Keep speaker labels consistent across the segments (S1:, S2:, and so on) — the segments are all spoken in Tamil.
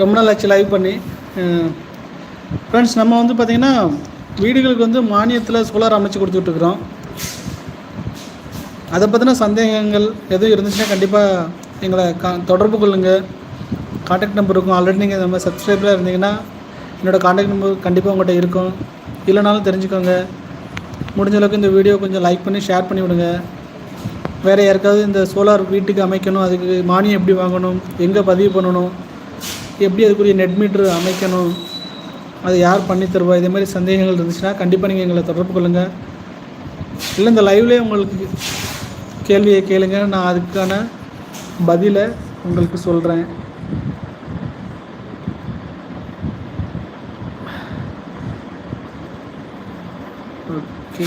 S1: ரொம்ப நாள் ஆச்சு லைவ் பண்ணி. ஃப்ரெண்ட்ஸ் நம்ம வந்து பார்த்திங்கன்னா வீடுகளுக்கு வந்து மானியத்தில் சோலார் அமைச்சு கொடுத்துட்ருக்குறோம் அதை பற்றின சந்தேகங்கள் எதுவும் இருந்துச்சுன்னா கண்டிப்பாக எங்களை கா தொடர்பு கொள்ளுங்கள் காண்டாக்ட் நம்பர் இருக்கும். ஆல்ரெடி நீங்கள் நம்ம சப்ஸ்கிரைபராக இருந்தீங்கன்னா என்னோடய காண்டாக்ட் நம்பர் கண்டிப்பாக உங்கள்கிட்ட இருக்கும். இல்லைனாலும் தெரிஞ்சுக்கோங்க. முடிஞ்ச அளவுக்கு இந்த வீடியோ கொஞ்சம் லைக் பண்ணி ஷேர் பண்ணி விடுங்க. வேறு யாருக்காவது இந்த சோலார் வீட்டுக்கு அமைக்கணும் அதுக்கு மானியம் எப்படி வாங்கணும் எங்கே பதிவு பண்ணணும் எப்படி அதுக்குரிய நெட் மீட்ரு அமைக்கணும் அது யார் பண்ணி தருவா இதே மாதிரி சந்தேகங்கள் இருந்துச்சுன்னா கண்டிப்பாக நீங்கள் எங்களை தொடர்பு கொள்ளுங்கள் இல்லை இந்த லைவ்லேயே உங்களுக்கு கேள்வியை கேளுங்க. நான் அதுக்கான பதிலை உங்களுக்கு சொல்கிறேன் ஓகே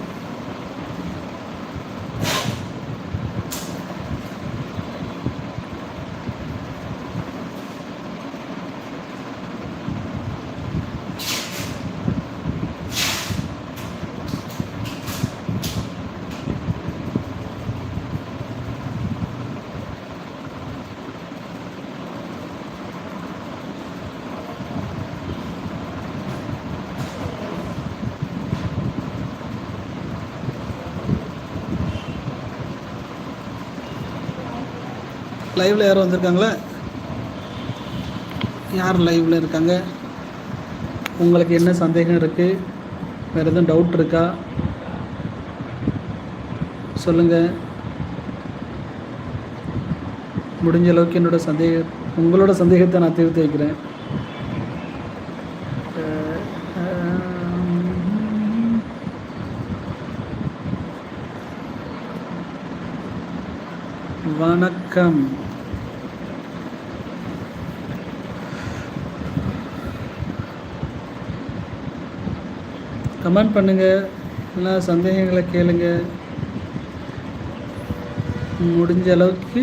S1: லைவில் யாரும் வந்திருக்காங்களா? யார் லைவில் இருக்காங்க? உங்களுக்கு என்ன சந்தேகம் இருக்குது வேறு எதுவும் டவுட் இருக்கா? சொல்லுங்கள் முடிஞ்ச அளவுக்கு என்னோட சந்தேக உங்களோட சந்தேகத்தை நான் தீர்த்து வைக்கிறேன். வணக்கம். கமெண்ட் பண்ணுங்கள் எல்லா சந்தேகங்களை கேளுங்க. முடிஞ்ச அளவுக்கு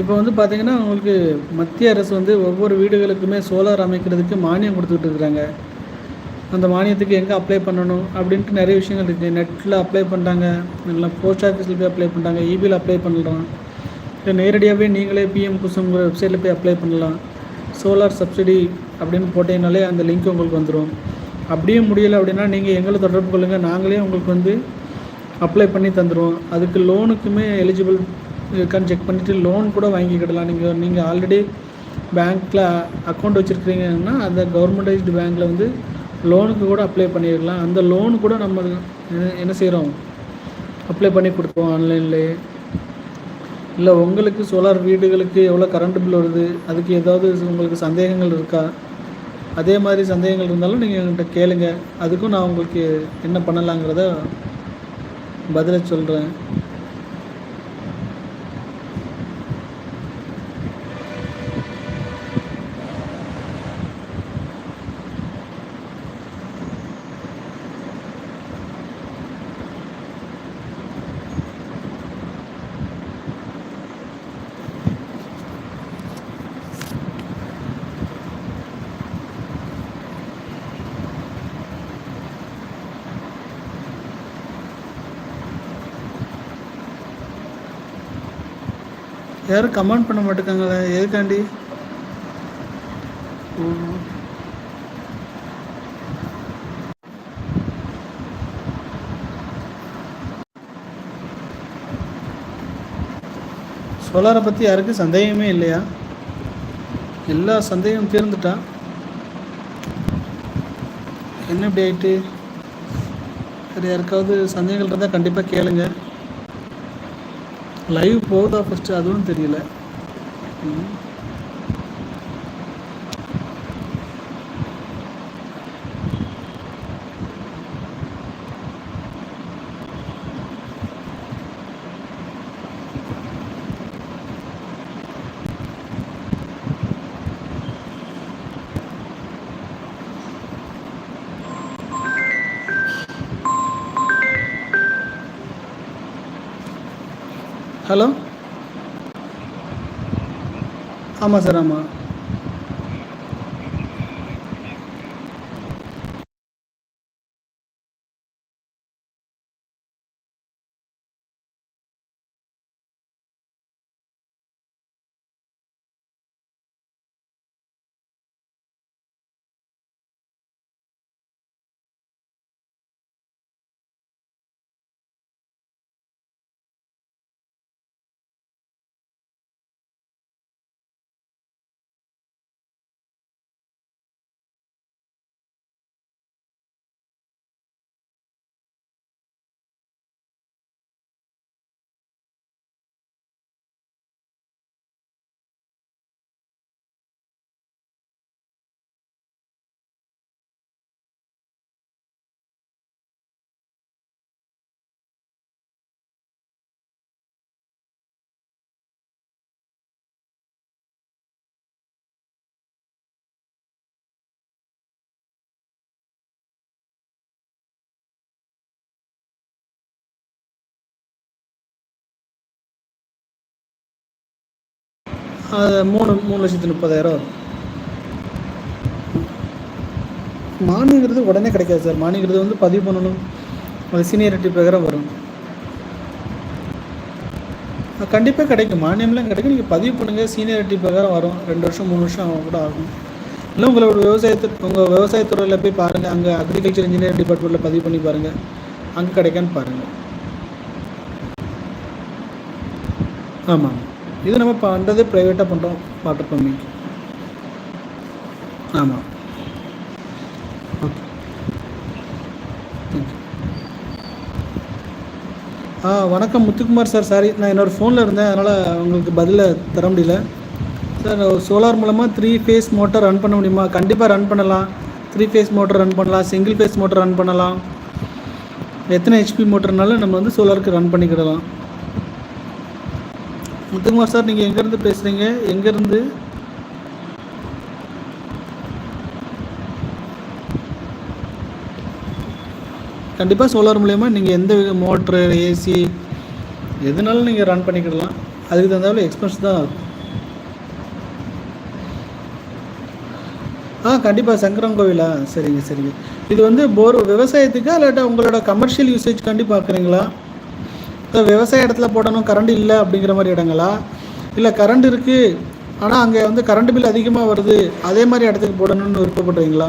S1: இப்போ வந்து பார்த்தீங்கன்னா உங்களுக்கு மத்திய அரசு வந்து ஒவ்வொரு வீடுகளுக்குமே சோலார் அமைக்கிறதுக்கு மானியம் கொடுத்துட்டு இருக்கிறாங்க. அந்த மானியத்துக்கு எங்கே அப்ளை பண்ணணும் அப்படின்ட்டு நிறைய விஷயங்கள் இருக்குது நெட்டில் அப்ளை பண்ணுறாங்க இல்லை போஸ்ட் ஆஃபீஸில் போய் அப்ளை பண்ணுறாங்க இபியில் அப்ளை பண்ணலாம். இல்லை நேரடியாகவே நீங்களே பிஎம் குசுங்கிற வெப்சைட்டில் போய் அப்ளை பண்ணலாம். சோலார் சப்சிடி அப்படின்னு போட்டீங்கனாலே அந்த லிங்க் உங்களுக்கு வந்துடும் அப்படியே முடியலை அப்படின்னா நீங்கள் எங்களை தொடர்பு கொள்ளுங்கள் நாங்களே உங்களுக்கு வந்து அப்ளை பண்ணி தந்துடுவோம் அதுக்கு லோனுக்குமே எலிஜிபிள் இருக்கான்னு செக் பண்ணிவிட்டு லோன் கூட வாங்கிக்கிடலாம். நீங்கள் நீங்கள் ஆல்ரெடி பேங்க்கில் அக்கௌண்ட் வச்சுருக்கிறீங்கன்னா அந்த கவர்மெண்டைஸ்டு பேங்க்கில் வந்து லோனுக்கு கூட அப்ளை பண்ணிடலாம் அந்த லோன் கூட நம்ம என்ன- செய்கிறோம் அப்ளை பண்ணி கொடுப்போம் ஆன்லைன்லேயே இல்லை உங்களுக்கு சோலார் வீடுகளுக்கு எவ்வளோ கரண்ட் பில் வருது? அதுக்கு ஏதாவது உங்களுக்கு சந்தேகங்கள் இருக்கா? அதே மாதிரி சந்தேகங்கள் இருந்தாலும் நீங்கள் என்கிட்ட கேளுங்க. அதுக்கும் நான் உங்களுக்கு என்ன பண்ணலாங்கிறத பதிலை சொல்கிறேன் யாரும் கமெண்ட் பண்ண மாட்டேங்காங்களே எதுக்காண்டி? சோலாரை பற்றி யாருக்கும் சந்தேகமே இல்லையா? எல்லா சந்தேகம் தீர்ந்துட்டா? என்ன இப்படி ஆயிட்டு? வேறு யாருக்காவது சந்தேகங்கள் இருந்தால் கண்டிப்பாக கேளுங்கள் லைவ் போகுதா ஃபஸ்ட்டு அதுவும் தெரியல. ஆமாம் சார் ஆமாம் அது மூணு மூணு லட்சத்து முப்பதாயிரம் வரும். மானியங்கிறது உடனே கிடைக்காது சார். மானியங்கிறது வந்து பதிவு பண்ணணும். அது சீனியரிட்டி பிரகாரம் வரும். கண்டிப்பாக கிடைக்கும். மானியம்லாம் கிடைக்கும். நீங்கள் பதிவு பண்ணுங்கள் சீனியரிட்டி பிரகாரம் வரும். ரெண்டு வருஷம் மூணு வருஷம் ஆகும் கூட ஆகும். இல்லை உங்களோட விவசாயத்து உங்கள் விவசாயத்துறையில் போய் பாருங்கள் அங்கே அக்ரிகல்ச்சர் இன்ஜினியரிங் டிபார்ட்மெண்ட்டில் பதிவு பண்ணி பாருங்கள் அங்கே கிடைக்கான்னு பாருங்கள் ஆமாம். இது நம்ம பண்ணுறது ப்ரைவேட்டாக பண்ணுறோம் வாட்டர் பம்பிங் ஆமாம் ஓகே ஆ வணக்கம் முத்துக்குமார் சார். சாரி நான் என்னோடய ஃபோனில் இருந்தேன். அதனால் உங்களுக்கு பதிலை தர முடியல. சார் சோலார் மூலமாக த்ரீ ஃபேஸ் மோட்டார் ரன் பண்ண முடியுமா? கண்டிப்பாக ரன் பண்ணலாம். த்ரீ ஃபேஸ் மோட்டர் ரன் பண்ணலாம். சிங்கிள் ஃபேஸ் மோட்டர் ரன் பண்ணலாம். எத்தனை ஹெச்பி மோட்டர்னாலும் நம்ம வந்து சோலாருக்கு ரன் பண்ணிக்கிடலாம். முத்துக்குமார் சார் நீங்கள் எங்கேருந்து பேசுகிறீங்க எங்கேருந்து? கண்டிப்பாக சோலார் மூலயமா நீங்கள் எந்த மோட்ரு ஏசி எதுனாலும் நீங்கள் ரன் பண்ணிக்கிடலாம். அதுக்கு தகுந்தாலும் எக்ஸ்பென்ஸ் தான் ஆகும் ஆ கண்டிப்பாக சங்கரம் கோவிலா? சரிங்க சரிங்க. இது வந்து போர் விவசாயத்துக்கா இல்லாட்டா உங்களோட கமர்ஷியல் யூசேஜ்காண்டி பார்க்குறீங்களா விவசாய இடத்துல போடணும் கரண்ட் இல்லை அப்படிங்கிற மாதிரி இடங்களா? இல்லை கரண்ட் இருக்குது ஆனால் அங்கே வந்து கரண்ட் பில் அதிகமாக வருது அதே மாதிரி இடத்துக்கு போடணும்னு விருப்பப்படுறீங்களா?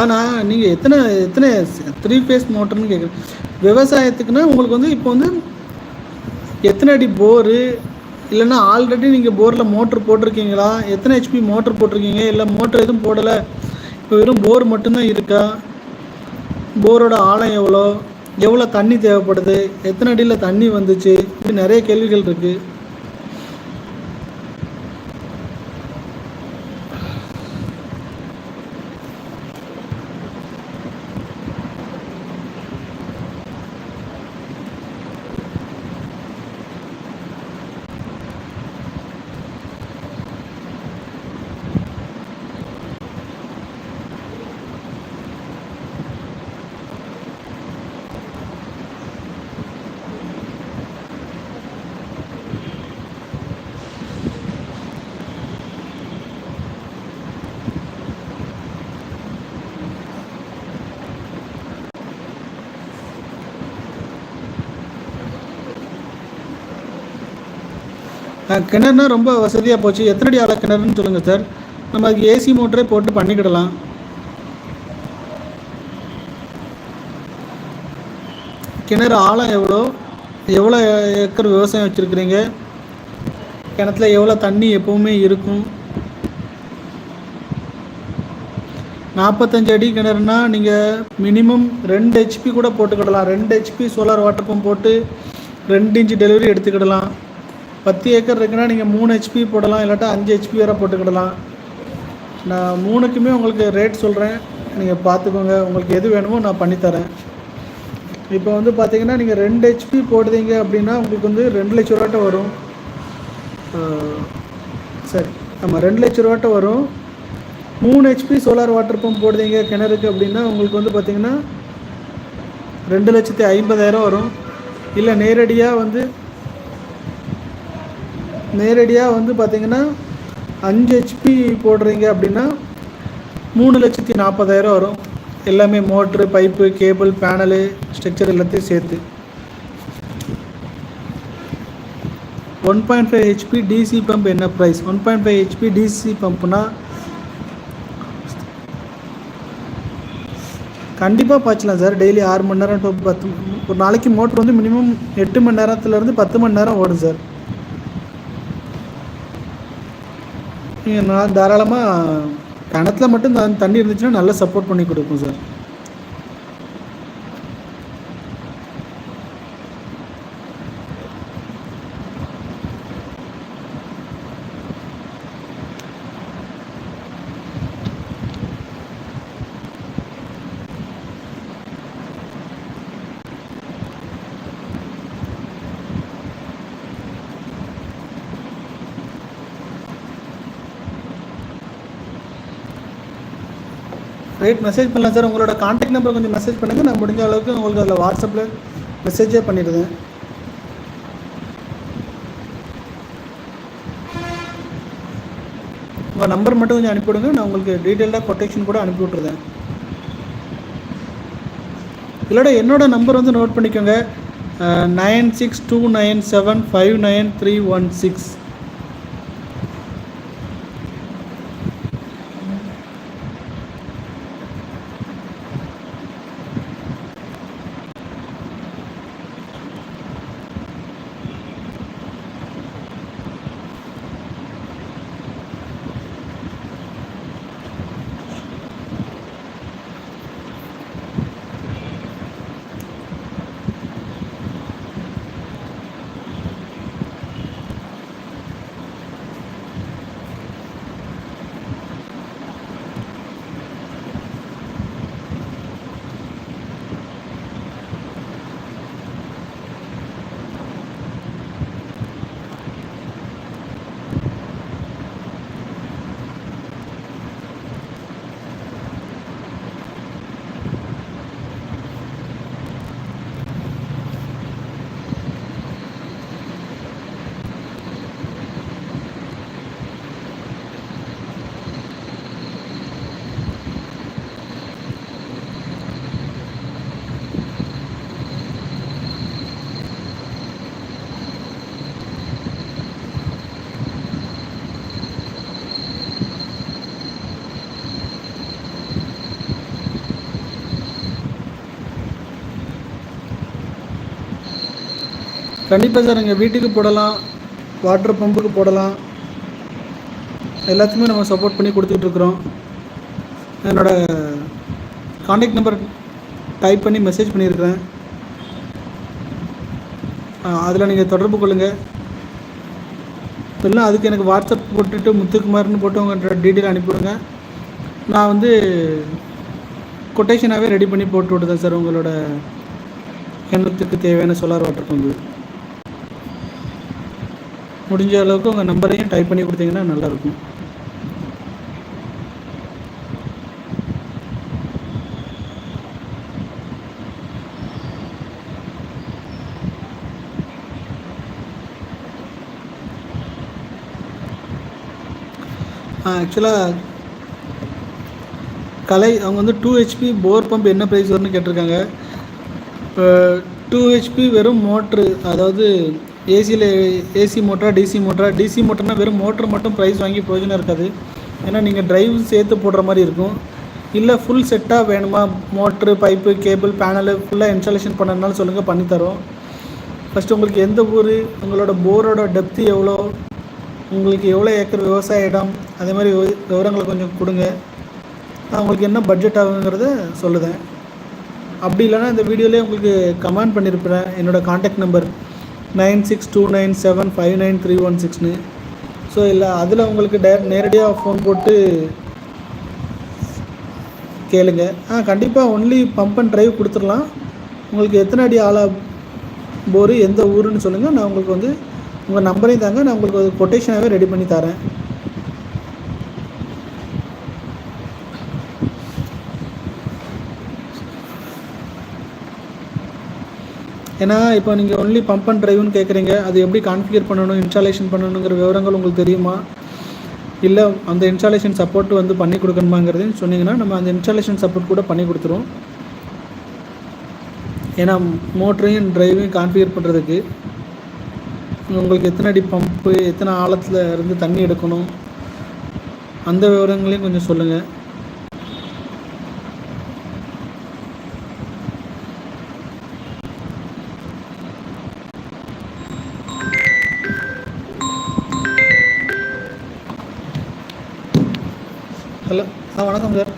S1: ஆனால் நீங்கள் எத்தனை எத்தனை த்ரீ ஃபேஸ் மோட்டர்னு கேட்குறேன் விவசாயத்துக்குன்னா உங்களுக்கு வந்து இப்போ வந்து எத்தனை அடி போரு இல்லைன்னா ஆல்ரெடி நீங்கள் போரில் மோட்ரு போட்டிருக்கீங்களா? எத்தனை ஹெச்பி மோட்ரு போட்டிருக்கீங்க? இல்லை மோட்ரு எதுவும் போடலை. இப்போ வெறும் போர் மட்டும்தான் இருக்கா? போரோட ஆழம் எவ்வளோ? எவ்வளோ தண்ணி தேவைப்படுது? எத்தனை அடியில் தண்ணி வந்துச்சு? இப்படி நிறைய கேள்விகள் இருக்குது கிணறுனா ரொம்ப வசதியாக போச்சு. எத்தனை அடி ஆழ கிணறுன்னு சொல்லுங்கள் சார். நம்ம அதுக்கு ஏசி மோட்டரே போட்டு பண்ணிக்கிடலாம். கிணறு ஆழம் எவ்வளோ? எவ்வளோ ஏக்கர் விவசாயம் வச்சுருக்கிறீங்க? கிணத்துல எவ்வளோ தண்ணி எப்போவுமே இருக்கும்? நாற்பத்தஞ்சு அடி கிணறுனா நீங்கள் மினிமம் ரெண்டு ஹெச்பி கூட போட்டுக்கிடலாம். ரெண்டு ஹெச்பி சோலார் வாட்டர் பம்ப் போட்டு ரெண்டு இன்ச்சு டெலிவரி எடுத்துக்கிடலாம். பத்து ஏக்கர் இருக்குன்னா நீங்கள் மூணு ஹெச்பி போடலாம் இல்லாட்டா அஞ்சு ஹெச்பி வரை போட்டுக்கிடலாம். நான் மூணுக்குமே உங்களுக்கு ரேட் சொல்கிறேன் நீங்கள் பார்த்துக்கோங்க. உங்களுக்கு எது வேணுமோ நான் பண்ணித்தரேன். இப்போ வந்து பார்த்தீங்கன்னா நீங்கள் ரெண்டு ஹெச்பி போடுறீங்க அப்படின்னா உங்களுக்கு வந்து ரெண்டு லட்ச ரூபாட்ட வரும். சரி. ஆமாம் ரெண்டு லட்ச ரூபாட்ட வரும். மூணு ஹெச்பி சோலார் வாட்டர் பம்ப் போடுறீங்க கிணறுக்கு அப்படின்னா உங்களுக்கு வந்து பார்த்தீங்கன்னா ரெண்டு லட்சத்தி ஐம்பதாயிரம் வரும். இல்லை நேரடியாக வந்து நேரடியாக வந்து பார்த்திங்கன்னா அஞ்சு ஹெச்பி போடுறீங்க அப்படின்னா மூணு லட்சத்தி நாற்பதாயிரம் வரும். எல்லாமே motor pipe cable panel structure எல்லாத்தையும் சேர்த்து. One point five HP DC pump என்ன price one point five HP DC பம்ப்னா கண்டிப்பாக பாய்ச்சலாம் சார். டெய்லி ஆறு மணி நேரம் டூ பத்து ஒரு நாளைக்கு மோட்ரு வந்து மினிமம் எட்டு மணி நேரத்துலேருந்து பத்து மணி நேரம் ஓடும் சார். நான் தாராளமாக கிணத்துல மட்டும் தண்ணி இருந்துச்சுன்னா நல்லா சப்போர்ட் பண்ணி கொடுக்கும் சார். ரைட் மெசேஜ் பண்ணலாம் சார் உங்களோட கான்டாக்ட் நம்பர் கொஞ்சம் மெசேஜ் பண்ணுங்கள் நான் முடிஞ்ச அளவுக்கு உங்களுக்கு அதில் வாட்ஸ்அப்பில் மெசேஜே பண்ணிடுதேன் உங்கள் நம்பர் மட்டும் கொஞ்சம் அனுப்பிவிடுங்க. நான் உங்களுக்கு டீட்டெயில்டாக கொட்டேஷன் கூட அனுப்பி விட்ருதேன் இல்லைடா என்னோட நம்பர் வந்து நோட் பண்ணிக்கோங்க. Nine six two nine seven five nine three one six கண்டிப்பாக சார் எங்கள் வீட்டுக்கு போடலாம் வாட்டர் பம்புக்கு போடலாம். எல்லாத்துக்குமே நம்ம சப்போர்ட் பண்ணி கொடுத்துட்ருக்குறோம் என்னோட காண்டாக்ட் நம்பர் டைப் பண்ணி மெசேஜ் பண்ணியிருக்கிறேன். அதில் நீங்கள் தொடர்பு கொள்ளுங்கள் இல்லை அதுக்கு எனக்கு வாட்ஸ்அப் போட்டுட்டு முத்துக்குமார்னு போட்டு உங்கள்கிட்ட டீட்டெயில் அனுப்பிவிடுங்க. நான் வந்து கொட்டேஷனாகவே ரெடி பண்ணி போட்டு விட்டுதேன் சார் உங்களோட கிணத்துக்கு தேவையான சோலார் வாட்டர் பம்பு முடிஞ்ச அளவுக்கு உங்கள் நம்பரையும் டைப் பண்ணி கொடுத்தீங்கன்னா நல்லாயிருக்கும். ஆக்சுவலாக கலை அவங்க வந்து டூ ஹெச்பி போர் பம்ப் என்ன ப்ரைஸ் வரும்னு கேட்டிருக்காங்க. டூ ஹெச்பி வெறும் மோட்ரு அதாவது ஏசியில் ஏசி மோட்டரா டிசி மோட்டரா டிசி மோட்டர்னா வெறும் மோட்டர் மட்டும் ப்ரைஸ் வாங்கி பிரயோஜனம் இருக்காது. ஏன்னா நீங்கள் ட்ரைவ் சேர்த்து போடுற மாதிரி இருக்கும். இல்லை ஃபுல் செட்டாக வேணுமா? மோட்ரு பைப்பு கேபிள் பேனலு ஃபுல்லாக இன்ஸ்டாலேஷன் பண்ணனாலும் சொல்லுங்கள் பண்ணித்தரோம். ஃபஸ்ட்டு உங்களுக்கு எந்த ஊர் உங்களோட போரோட டெப்த்து எவ்வளோ உங்களுக்கு எவ்வளோ ஏக்கர் விவசாய இடம் அதே மாதிரி விவ- விவரங்களை கொஞ்சம் கொடுங்க. நான் உங்களுக்கு என்ன பட்ஜெட் ஆகுங்கிறத சொல்லுதேன். அப்படி இல்லைன்னா இந்த வீடியோலேயே உங்களுக்கு கமெண்ட் பண்ணியிருப்பேன் என்னோடய contact number nine six two nine seven five nine three one சிக்ஸ்னு. ஸோ இல்லை அதில் உங்களுக்கு டே நேரடியாக ஃபோன் போட்டு கேளுங்க. ஆ கண்டிப்பாக ஒன்லி பம்ப் அண்ட் ட்ரைவ் கொடுத்துடலாம். உங்களுக்கு எத்தனை அடி ஆளாக போர் எந்த ஊருன்னு சொல்லுங்கள் நான் உங்களுக்கு வந்து உங்கள் நம்பரையும் தாங்க நான் உங்களுக்கு ஒரு கொட்டேஷனாகவே ரெடி பண்ணி தரேன். ஏன்னா இப்போ நீங்கள் ஒன்லி பம்ப் அண்ட் ட்ரைவ்னு கேட்குறீங்க அது எப்படி கான்ஃபிகர் பண்ணணும் இன்ஸ்டாலேஷன் பண்ணணுங்கிற விவரங்கள் உங்களுக்கு தெரியுமா? இல்லை அந்த இன்ஸ்டாலேஷன் சப்போர்ட் வந்து பண்ணி கொடுக்கணுமாங்கிறதையும் சொன்னீங்கன்னா நம்ம அந்த இன்ஸ்டாலேஷன் சப்போர்ட் கூட பண்ணி கொடுத்துருவோம். ஏன்னா மோட்டரையும் ட்ரைவையும் கான்ஃபிகர் பண்ணுறதுக்கு உங்களுக்கு எத்தனை அடி பம்ப்பு எத்தனை ஆழத்தில் இருந்து தண்ணி எடுக்கணும் அந்த விவரங்களையும் கொஞ்சம் சொல்லுங்கள் ระวังนะตำรวจ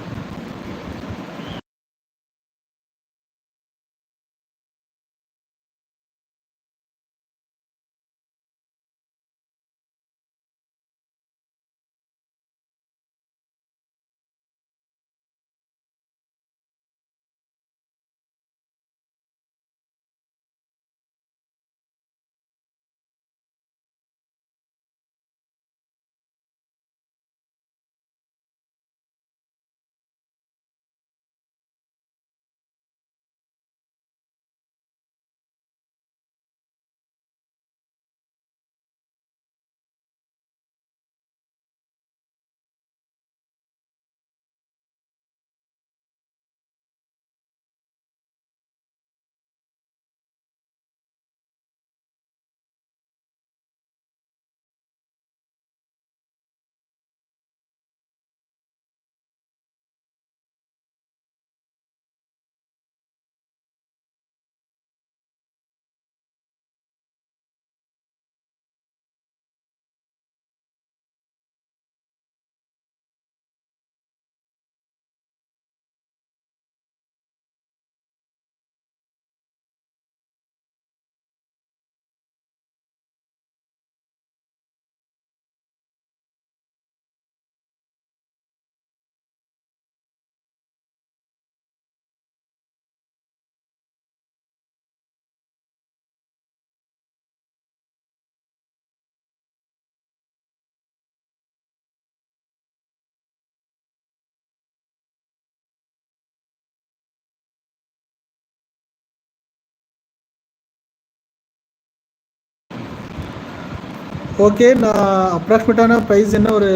S1: ஓகே நான் அப்ராக்சிமேட்டான ப்ரைஸ் என்ன? ஒரு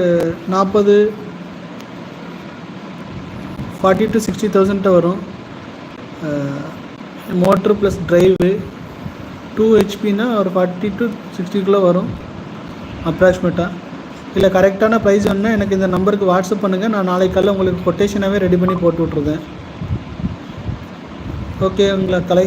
S1: நாற்பது ஃபார்ட்டி டு சிக்ஸ்டி தௌசண்ட்ட வரும். மோட்ரு ப்ளஸ் ட்ரைவு டூ ஹெச்பின்னா ஒரு ஃபார்ட்டி டு சிக்ஸ்டிக்குள்ளே வரும் அப்ராக்சிமேட்டாக இல்லை கரெக்டான ப்ரைஸ் வேணுன்னா எனக்கு இந்த நம்பருக்கு வாட்ஸ்அப் பண்ணுங்கள் நான் நாளைக்கு காலைல உங்களுக்கு கொட்டேஷனாகவே ரெடி பண்ணி போட்டு விட்ருதேன் ஓகே உங்களை கலை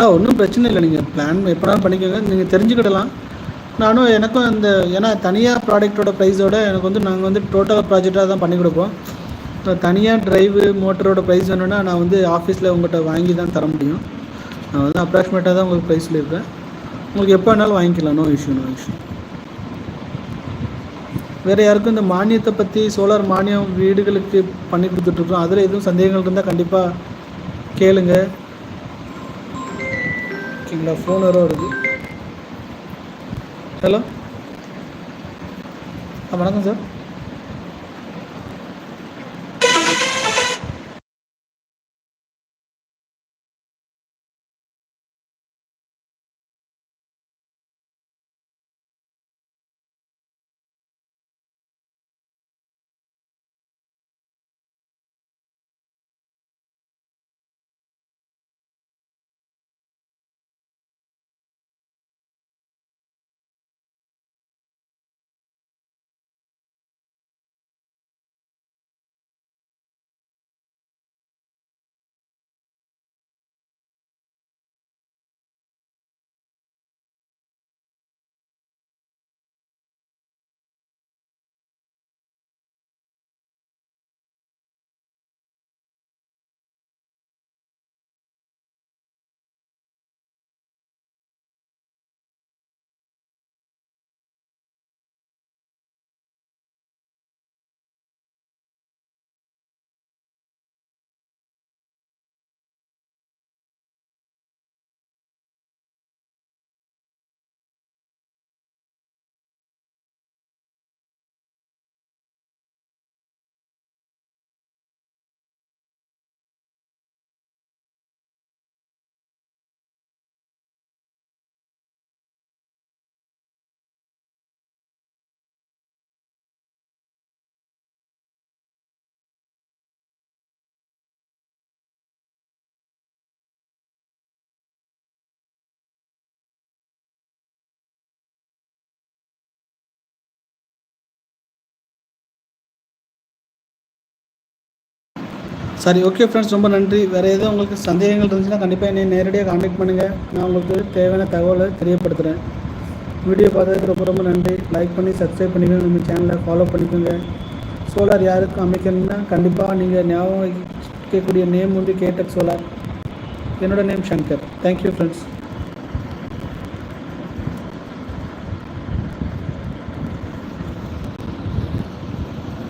S1: ஆ ஒன்றும் பிரச்சனை இல்லை. நீங்கள் பிளான் எப்போனாலும் பண்ணிக்கோங்க. நீங்கள் தெரிஞ்சுக்கிடலாம். நானும் எனக்கும் அந்த ஏன்னா தனியாக ப்ராடக்ட்டோட ப்ரைஸோட எனக்கு வந்து நாங்கள் வந்து டோட்டல் ப்ராஜெக்டாக தான் பண்ணி கொடுப்போம். இப்போ தனியாக ட்ரைவு மோட்டரோட ப்ரைஸ் வேணும்னா நான் வந்து ஆஃபீஸில் உங்கள்கிட்ட வாங்கி தான் தர முடியும். நான் வந்து அப்ராக்சிமேட்டாக தான் உங்களுக்கு ப்ரைஸ் சொல்லியிருப்பேன் உங்களுக்கு எப்போ வேணாலும் வாங்கிக்கலாம். நோ இஷ்யூ நோ இஷ்யூ வேறு யாருக்கும் இந்த மானியத்தை பற்றி சோலார் மானியம் வீடுகளுக்கு பண்ணி கொடுத்துட்ருக்கோம் அதில் எதுவும் சந்தேகங்கள் இருந்தால் கண்டிப்பாக கேளுங்கள் ஓகேங்களா? ஃபோன் வர வருது. ஹலோ ஆ வணக்கம் சார் சரி ஓகே ஃப்ரெண்ட்ஸ் ரொம்ப நன்றி. வேறு எதுவும் உங்களுக்கு சந்தேகங்கள் இருந்துச்சுன்னா கண்டிப்பாக என்னை நேரடியாக காண்டாக்ட் பண்ணுங்கள் நான் உங்களுக்கு தேவையான தகவலை தெரியப்படுத்துகிறேன் வீடியோ பார்த்ததுக்கு ரொம்ப ரொம்ப நன்றி. லைக் பண்ணி சப்ஸ்கிரைப் பண்ணிக்கோங்க. நம்ம சேனலை ஃபாலோ பண்ணிக்கோங்க. சோலார் யாருக்கும் அமைக்கணும்னா கண்டிப்பாக நீங்கள் ஞாபகம் வைக்கக்கூடிய நேம் வந்து கேட்டக் சோலார் என்னோட name Shankar. Thank you friends